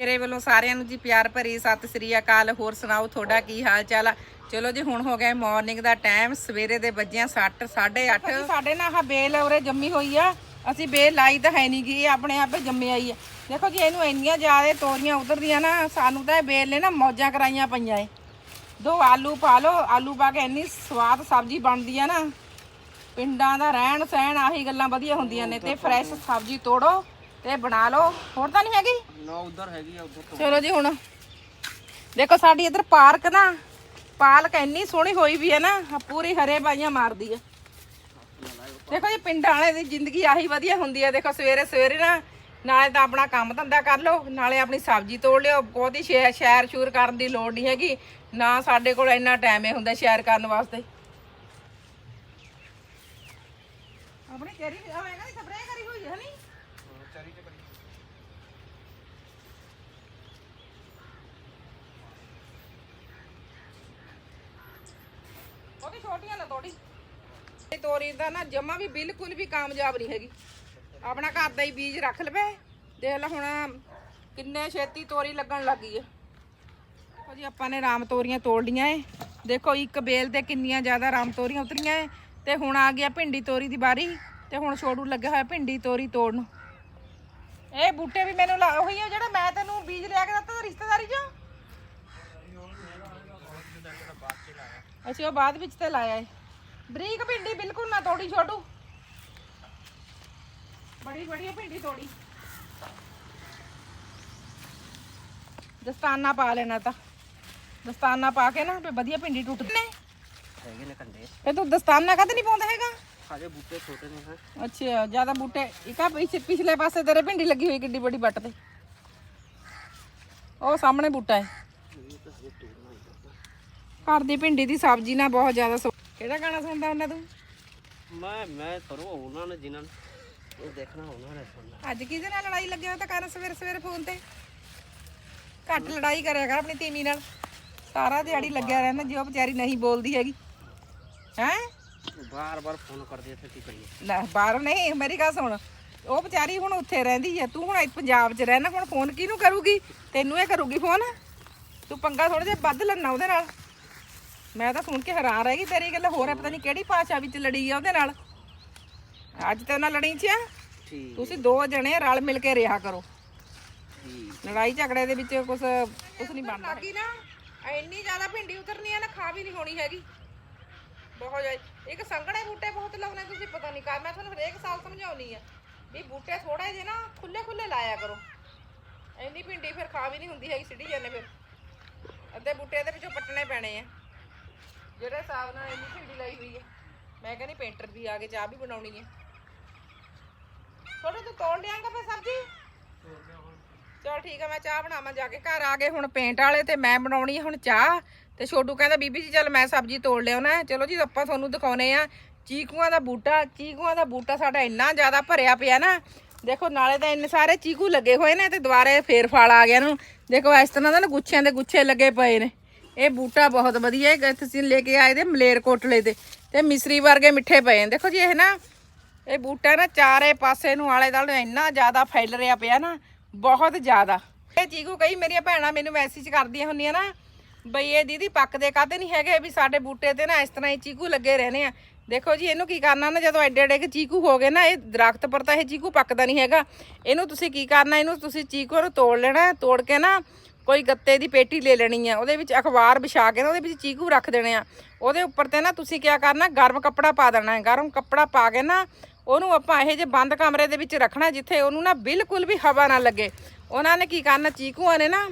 ਮੇਰੇ ਵੱਲੋਂ ਸਾਰਿਆਂ ਨੂੰ ਜੀ ਪਿਆਰ ਭਰੀ ਸਤਿ ਸ੍ਰੀ ਅਕਾਲ। ਹੋਰ ਸੁਣਾਓ ਤੁਹਾਡਾ ਕੀ ਹਾਲ ਚਾਲ ਆ? ਚਲੋ ਜੀ ਹੁਣ ਹੋ ਗਿਆ ਮਾਰਨਿੰਗ ਦਾ ਟਾਈਮ ਸਵੇਰੇ ਦੇ ਵੱਜਿਆ 7 8:30 ਸਾਡੇ ਨਾਲ ਆਹ ਬੇਲ ਉਰੇ ਜੰਮੀ ਹੋਈ ਆ। ਅਸੀਂ ਬੇਲ ਲਾਈ ਤਾਂ ਹੈ ਨਹੀਂ ਗਈ ਆਪਣੇ ਆਪੇ ਜੰਮੇ ਆਈ ਆ। ਦੇਖੋ ਜੀ ਇਹਨੂੰ ਇੰਨੀਆਂ ਜ਼ਿਆਦਾ ਤੋਰੀਆਂ ਉਤਰਦੀਆਂ ਨਾ ਸਾਨੂੰ ਤਾਂ ਇਹ ਬੇਲ ਨੇ ਨਾ ਮੌਜਾਂ ਕਰਾਈਆਂ ਪਈਆਂ ਏ। ਦੋ ਆਲੂ ਪਾ ਲਓ ਆਲੂ ਪਾ ਕੇ ਇੰਨੀ ਸਵਾਦ ਸਬਜ਼ੀ ਬਣਦੀ ਆ ਨਾ। ਪਿੰਡਾਂ ਦਾ ਰਹਿਣ ਸਹਿਣ ਆਹੀ ਗੱਲਾਂ ਵਧੀਆ ਹੁੰਦੀਆਂ ਨੇ ਤੇ ਫਰੈਸ਼ ਸਬਜ਼ੀ ਤੋੜੋ। ਤੇ ਬਣਾ ਲਓ। ਹੋਰ ਤਾਂ ਨਹੀਂ ਹੈਗੀ? ਨਾ ਉਧਰ ਹੈਗੀ ਆ ਉਧਰ ਚਲੋ ਜੀ ਹੁਣ। ਦੇਖੋ ਸਾਡੀ ਇੱਧਰ ਪਾਰਕ ਨਾ ਪਾਲਕ ਇੰਨੀ ਸੋਹਣੀ ਹੋਈ ਵੀ ਹੈ ਨਾ ਆਹ ਪੂਰੀ ਹਰੇ ਬਾਈਆਂ ਮਾਰਦੀ ਹੈ ਦੇਖੋ ਜੀ ਪਿੰਡਾਂ ਵਾਲੇ ਦੀ ਜ਼ਿੰਦਗੀ ਆਹੀ ਵਧੀਆ ਹੁੰਦੀ ਹੈ ਦੇਖੋ ਸਵੇਰੇ ਸਵੇਰੇ ਨਾ ਨਾਲੇ ਤਾਂ ਆਪਣਾ ਕੰਮ ਧੰਦਾ ਕਰ ਲਓ ਨਾਲੇ ਆਪਣੀ ਸਬਜ਼ੀ ਤੋੜ ਲਿਓ। ਬਹੁਤੀ ਸ਼ੈ- ਸ਼ੈਰ ਸ਼ੂਰ ਕਰਨ ਦੀ ਲੋੜ ਨਹੀਂ ਹੈਗੀ। ਨਾ ਸਾਡੇ ਕੋਲ ਇੰਨਾ ਟਾਈਮ ਹੀ ਹੁੰਦਾ ਸ਼ੈਰ ਕਰਨ ਵਾਸਤੇ। ਆਪਣੀ ਕੈਰੀ ਆਵੇਗਾ ਨਹੀਂ ਸਪਰੇਅ ਕਰੀ ਹੋਈ ਹੈ ਨਹੀਂ ਚਰੀ ਚ ਕਰੀ ਉਹਦੀ ਛੋਟੀਆਂ ਨਾ ਤੋੜੀ ਇਹ ਤੋਰੀ ਦਾ ਨਾ ਜਮਾ ਵੀ ਬਿਲਕੁਲ ਵੀ ਕਾਮਯਾਬ ਨਹੀਂ ਹੈਗੀ। ਆਪਣਾ ਘਰ ਦਾ ਹੀ ਬੀਜ ਰੱਖ ਲਵੇ। ਦੇਖ ਲੈ ਹੁਣ ਕਿੰਨੇ ਛੇਤੀ ਤੋਰੀ ਲੱਗਣ ਲੱਗੀ ਹੈ। ਦੇਖੋ ਜੀ, ਆਪਾਂ ਨੇ ਰਾਮ ਤੋਰੀਆਂ ਤੋੜ ਲੀਆਂ ਏ। ਦੇਖੋ, ਇੱਕ ਬੇਲ ਤੇ ਕਿੰਨੀਆਂ ਜ਼ਿਆਦਾ ਰਾਮ ਤੋਰੀਆਂ ਉਤਰੀਆਂ ਏ। ਤੇ ਹੁਣ ਆ ਗਿਆ ਭਿੰਡੀ ਤੋਰੀ ਦੀ ਵਾਰੀ। ਤੇ ਹੁਣ ਛੋੜੂ ਲੱਗਿਆ ਹੋਇਆ ਭਿੰਡੀ ਤੋਰੀ ਤੋੜਨ। ਇਹ ਬੂਟੇ ਵੀ ਮੈਨੂੰ ਲਾ- ਉਹੀ ਆ ਜਿਹੜਾ ਮੈਂ ਤੈਨੂੰ ਬੀਜ ਲਿਆ ਕੇ ਦਿੱਤਾ ਤਾ ਰਿਸ਼ਤੇਦਾਰੀ ਚੋਂ? ਅਸੀਂ ਉਹ ਬਾਅਦ ਵਿੱਚ ਤੇ ਲਾਇਆ ਏ। ਬਰੀਕ ਭਿੰਡੀ ਬਿਲਕੁਲ ਨਾ ਤੋੜੀ ਛੋਟੂ। ਬੜੀ ਬੜੀ ਭਿੰਡੀ ਤੋੜੀ। ਦਸਤਾਨਾ ਪਾ ਲੈਣਾ ਤਾਂ। ਦਸਤਾਨਾ ਪਾ ਕੇ ਨਾ ਵਧੀਆ ਭਿੰਡੀ ਟੁੱਟਦੇ। ਨੇ ਹੈਗੇ ਨੇ ਕੰਡੇ। ਫੇ ਤੂੰ ਦਸਤਾਨਾ ਕਦ ਨਹੀਂ ਪਾਉਂਦਾ ਹੈਗਾ? ਹਾਜੇ ਬੂਟੇ ਛੋਟੇ ਨੇ ਹੈ ਅੱਛਾ ਜ਼ਿਆਦਾ ਬੂਟੇ ਇਕਾ ਪਿਛੇ ਪਿਛਲੇ ਪਾਸੇ ਤੇਰੇ ਭਿੰਡੀ ਲੱਗੀ ਹੋਈ ਕਿੱਡੀ ਬੜੀ ਬੱਟ ਤੇ। ਉਹ ਸਾਹਮਣੇ ਬੂਟਾ ਹੈ। ਇਹ ਤਾਂ ਹਜੇ ਤੋੜਨਾ ਹੀ ਘਰ ਦੀ ਭਿੰਡੀ ਦੀ ਸਬਜ਼ੀ ਨਾਲ ਬਹੁਤ ਜ਼ਿਆਦਾ ਸਵਾਦ ਕਿਹੜਾ ਗਾਣਾ ਸੁਣਦਾ ਹੁੰਦਾ ਤੂੰ? ਮੈਂ ਮੈਂ ਕਰੋ ਉਹਨਾਂ ਨੇ ਜਿਨ੍ਹਾਂ ਨੇ ਇਹ ਦੇਖਣਾ ਉਹਨਾਂ ਨੇ ਸੁਣਨਾ ਅੱਜ ਕਿਹਦੇ ਨਾਲ ਲੜਾਈ ਲੱਗਿਆ ਤਾਂ ਕਰਨ ਸਵੇਰੇ ਸਵੇਰੇ ਫੋਨ ਤੇ। ਘੱਟ ਲੜਾਈ ਕਰਿਆ ਕਰ ਆਪਣੀ ਤੀਵੀਂ ਨਾਲ। ਸਾਰਾ ਦਿਹਾੜੀ ਲੱਗਿਆ ਰਹਿੰਦਾ ਜੇ ਉਹ ਵਿਚਾਰੀ ਨਹੀਂ ਬੋਲਦੀ ਹੈਗੀ। ਹੈ? ਬਾਰ ਬਾਰ ਫੋਨ ਕਰਦੇ ਇੱਥੇ ਕੀ ਕਰੀਏ? ਲੈ ਬਾਹਰ ਨਹੀਂ ਮੇਰੀ ਗੱਲ ਸੁਣ। ਉਹ ਵਿਚਾਰੀ ਹੁਣ ਉੱਥੇ ਰਹਿੰਦੀ ਹੈ ਤੂੰ ਹੁਣ ਇੱਥੇ ਪੰਜਾਬ 'ਚ ਰਹਿਣਾ ਹੁਣ ਫੋਨ ਕਿਹਨੂੰ ਕਰੂਗੀ? ਤੈਨੂੰ ਇਹ ਕਰੂਗੀ ਫੋਨ? ਤੂੰ ਪੰਗਾ ਥੋੜਾ ਜਿਹਾ ਵੱਧ ਲੈਣਾ ਉਹਦੇ ਨਾਲ। ਮੈਂ ਤਾਂ ਸੁਣ ਕੇ ਹੈਰਾਨ ਰਹਿ ਗਈ ਤੇਰੀ ਗੱਲ ਹੋਰ ਹੈ ਪਤਾ ਨਹੀਂ ਕਿਹੜੀ ਭਾਸ਼ਾ ਵਿੱਚ ਲੜੀ ਆ ਉਹਦੇ ਨਾਲ। ਅੱਜ ਤੇ ਉਹਨਾਂ ਲੜੀ ਚ ਆ। ਠੀਕ। ਤੁਸੀਂ ਦੋ ਜਣੇ ਰਲ ਮਿਲ ਕੇ ਰਿਹਾ ਕਰੋ। ਠੀਕ। ਲੜਾਈ ਝਗੜੇ ਦੇ ਵਿੱਚ ਕੁਝ ਕੁਝ ਨਹੀਂ ਬਣਦਾ। ਲੱਗੀ ਨਾ ਇੰਨੀ ਜ਼ਿਆਦਾ ਭਿੰਡੀ ਉਤਰਨੀ ਆ ਨਾ ਖਾ ਵੀ ਨਹੀਂ ਹੋਣੀ ਹੈਗੀ। ਬਹੁਤ ਜ਼ਿਆਦਾ ਇੱਕ ਸੰਘਣੇ ਬੂਟੇ ਬਹੁਤ ਲਾਉਣੇ ਤੁਸੀਂ ਪਤਾ ਨਹੀਂ ਕਰ ਮੈਂ ਤੁਹਾਨੂੰ ਹਰੇਕ ਸਾਲ ਸਮਝਾਉਣੀ ਆ ਵੀ ਬੂਟੇ ਥੋੜੇ ਜਿਹੇ ਨਾ ਖੁੱਲੇ ਖੁੱਲੇ ਲਾਇਆ ਕਰੋ। ਇੰਨੀ ਭਿੰਡੀ ਫਿਰ ਖਾ ਵੀ ਨਹੀਂ ਹੁੰਦੀ ਹੈਗੀ ਸਿੱਟੀ ਜਾਂਦੇ ਫਿਰ। ਅੱਧੇ ਬੂਟੇ ਇਹਦੇ ਵਿੱਚੋਂ ਪੱਟਣੇ ਪੈਣੇ ਆ। ਜਿਹੜੇ ਹਿਸਾਬ ਨਾਲ ਇੰਨੀ ਭਿੰਡੀ ਲਾਈ ਹੋਈ ਹੈ ਮੈਂ ਕਹਿੰਦੀ ਪੇਂਟਰ ਵੀ ਆ ਕੇ ਚਾਹ ਵੀ ਬਣਾਉਣੀ ਹੈ ਥੋੜੇ ਤੂੰ ਤੋੜ ਲਿਆਂਗਾ ਫਿਰ ਸਬਜ਼ੀ? ਚਲ ਠੀਕ ਆ ਮੈਂ ਚਾਹ ਬਣਾਵਾਂ ਜਾ ਕੇ। ਘਰ ਆ ਗਏ ਹੁਣ ਪੇਂਟ ਵਾਲੇ ਤੇ ਮੈਂ ਬਣਾਉਣੀ ਹੁਣ ਚਾਹ। ਤੇ ਛੋਟੂ ਕਹਿੰਦਾ, ਬੀਬੀ ਜੀ, ਚੱਲ ਮੈਂ ਸਬਜ਼ੀ ਤੋੜ ਲਿਆਉਣਾ ਚਲੋ ਜੀ, ਆਪਾਂ ਤੁਹਾਨੂੰ ਦਿਖਾਉਨੇ ਆ। ਚੀਕੂਆਂ ਦਾ ਬੂਟਾ, ਚੀਕੂਆਂ ਦਾ ਬੂਟਾ ਸਾਡਾ ਇੰਨਾ ਜ਼ਿਆਦਾ ਭਰਿਆ ਪਿਆ ਨਾ। ਦੇਖੋ, ਨਾਲੇ ਤਾਂ ਇੰਨੇ ਸਾਰੇ ਚੀਕੂ ਲੱਗੇ ਹੋਏ ਨੇ ਤੇ ਦੁਬਾਰੇ ਫੇਰ ਫਾਲ ਆ ਗਿਆ ਨੂੰ। ਦੇਖੋ, ਇਸ ਤਰ੍ਹਾਂ ਦਾ ਨਾ ਗੁੱਛਿਆਂ ਦੇ ਗੁੱਛੇ ਲੱਗੇ ਪਏ ਨੇ। ਇਹ ਬੂਟਾ ਬਹੁਤ ਵਧੀਆ ਹੈ। ਤੁਸੀਂ ਲੈ ਕੇ ਆਏ ਦੇ ਮਲੇਰ ਕੋਟਲੇ ਤੇ ਤੇ ਮਿਸਰੀ ਵਰਗੇ ਮਿੱਠੇ ਪਏ ਨੇ। ਦੇਖੋ ਜੀ, ਇਹ ਨਾ, ਇਹ ਬੂਟਾ ਨਾ ਚਾਰੇ ਪਾਸੇ ਨੂੰ ਆਲੇ ਦੁਆਲੇ ਇੰਨਾ ਜ਼ਿਆਦਾ ਫੈਲ ਰਿਹਾ ਪਿਆ ਨਾ, ਬਹੁਤ ਜ਼ਿਆਦਾ। ਇਹ ਚੀਕੂ ਕਈ ਮੇਰੀਆਂ ਭੈਣਾਂ ਮੈਨੂੰ ਮੈਸੇਜ ਕਰਦੀਆਂ ਹੁੰਦੀਆਂ ਨਾ ਬਈ ਇਹ ਦੀਦੀ ਪੱਕਦੇ ਕਾਹਦੇ ਨਹੀਂ ਹੈਗੇ ਵੀ ਸਾਡੇ ਬੂਟੇ ਤੇ ਨਾ ਇਸ ਤਰ੍ਹਾਂ ਹੀ ਚੀਕੂ ਲੱਗੇ ਰਹਿਣੇ ਆ। ਦੇਖੋ ਜੀ, ਇਹਨੂੰ ਕੀ ਕਰਨਾ ਨਾ, ਜਦੋਂ ਐਡੇ ਐਡੇ ਕੇ ਚੀਕੂ ਹੋ ਗਏ ਨਾ, ਇਹ ਦਰਖਤ ਪਰ ਤਾਂ ਇਹ ਚੀਕੂ ਪੱਕਦਾ ਨਹੀਂ ਹੈਗਾ। ਇਹਨੂੰ ਤੁਸੀਂ ਕੀ ਕਰਨਾ, ਇਹਨੂੰ ਤੁਸੀਂ ਚੀਕੂ ਨੂੰ ਤੋੜ ਲੈਣਾ, ਤੋੜ ਕੇ ਨਾ ਕੋਈ ਗੱਤੇ ਦੀ ਪੇਟੀ ਲੈ ਲੈਣੀ ਆ। ਉਹਦੇ ਵਿੱਚ ਅਖਬਾਰ ਵਿਛਾ ਕੇ ਨਾ, ਉਹਦੇ ਵਿੱਚ ਚੀਕੂ ਰੱਖ ਦੇਣੇ ਆ। ਉਹਦੇ ਉੱਪਰ ਤੇ ਨਾ ਤੁਸੀਂ ਕੀ ਕਰਨਾ, ਗਰਮ ਕੱਪੜਾ ਪਾ ਦੇਣਾ ਹੈ। ਗਰਮ ਕੱਪੜਾ ਪਾ ਕੇ ਨਾ, ਉਹਨੂੰ ਆਪਾਂ ਇਹੋ ਜਿਹੇ ਬੰਦ ਕਮਰੇ ਦੇ ਵਿੱਚ ਰੱਖਣਾ, ਜਿੱਥੇ ਉਹਨੂੰ ਨਾ ਬਿਲਕੁਲ ਵੀ ਹਵਾ ਨਾ ਲੱਗੇ। ਉਹਨਾਂ ਨੇ ਕੀ ਕਰਨਾ, ਚੀਕੂਆਂ ਨੇ ਨਾ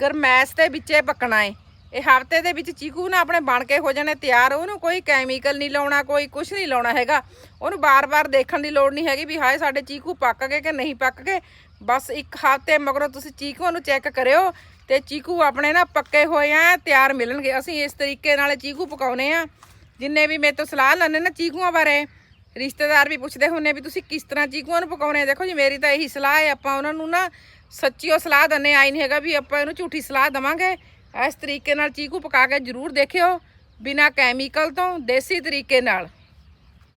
ਗਰਮੈਸ਼ ਦੇ ਵਿੱਚੇ ਪੱਕਣਾ ਏ। ਇਹ ਹਫ਼ਤੇ ਦੇ ਵਿੱਚ ਚੀਕੂ ਨਾ ਆਪਣੇ ਬਣ ਕੇ ਹੋ ਜਾਣੇ ਤਿਆਰ, ਉਹਨੂੰ ਕੋਈ ਕੈਮੀਕਲ ਨਹੀਂ ਲਾਉਣਾ, ਕੋਈ ਕੁਝ ਨਹੀਂ ਲਾਉਣਾ ਹੈਗਾ। ਉਹਨੂੰ ਬਾਰ-ਬਾਰ ਦੇਖਣ ਦੀ ਲੋੜ ਨਹੀਂ ਹੈਗੀ ਵੀ ਹਾਏ ਸਾਡੇ ਚੀਕੂ ਪੱਕ ਗਏ ਕਿ ਨਹੀਂ ਪੱਕ ਗਏ। ਬਸ ਇੱਕ ਹਫ਼ਤੇ ਮਗਰੋਂ ਤੁਸੀਂ ਚੀਕੂਆਂ ਨੂੰ ਚੈੱਕ ਕਰਿਓ ਤੇ ਚੀਕੂ ਆਪਣੇ ਨਾ ਪੱਕੇ ਹੋਏ ਆ, ਤਿਆਰ ਮਿਲਣਗੇ। ਅਸੀਂ ਇਸ ਤਰੀਕੇ ਨਾਲ ਚੀਕੂ ਪਕਾਉਨੇ ਆ। ਜਿੰਨੇ ਵੀ ਮੇਰੇ ਤੋਂ ਸਲਾਹ ਲੈਣੇ ਨਾ ਚੀਕੂਆਂ ਬਾਰੇ, ਰਿਸ਼ਤੇਦਾਰ ਵੀ ਪੁੱਛਦੇ ਹੁੰਨੇ ਵੀ ਤੁਸੀਂ ਕਿਸ ਤਰ੍ਹਾਂ ਚੀਕੂਆਂ ਨੂੰ ਪਕਾਉਣੇ ਆ। ਦੇਖੋ ਜੀ, ਮੇਰੀ ਤਾਂ ਇਹੀ ਸਲਾਹ ਹੈ, ਆਪਾਂ ਉਹਨਾਂ ਨੂੰ ਨਾ ਸੱਚੀ ਉਹ ਸਲਾਹ ਦੰਨੇ ਆਈ ਨਹੀਂ ਹੈਗਾ ਵੀ ਆਪਾਂ ਇਹਨੂੰ ਝੂਠੀ ਸਲਾਹ ਦਵਾਂਗੇ। ਇਸ ਤਰੀਕੇ ਨਾਲ ਚੀਕੂ ਪਕਾ ਕੇ ਜ਼ਰੂਰ ਦੇਖਿਓ ਬਿਨਾ ਕੈਮੀਕਲ ਤੋਂ ਦੇਸੀ ਤਰੀਕੇ ਨਾਲ।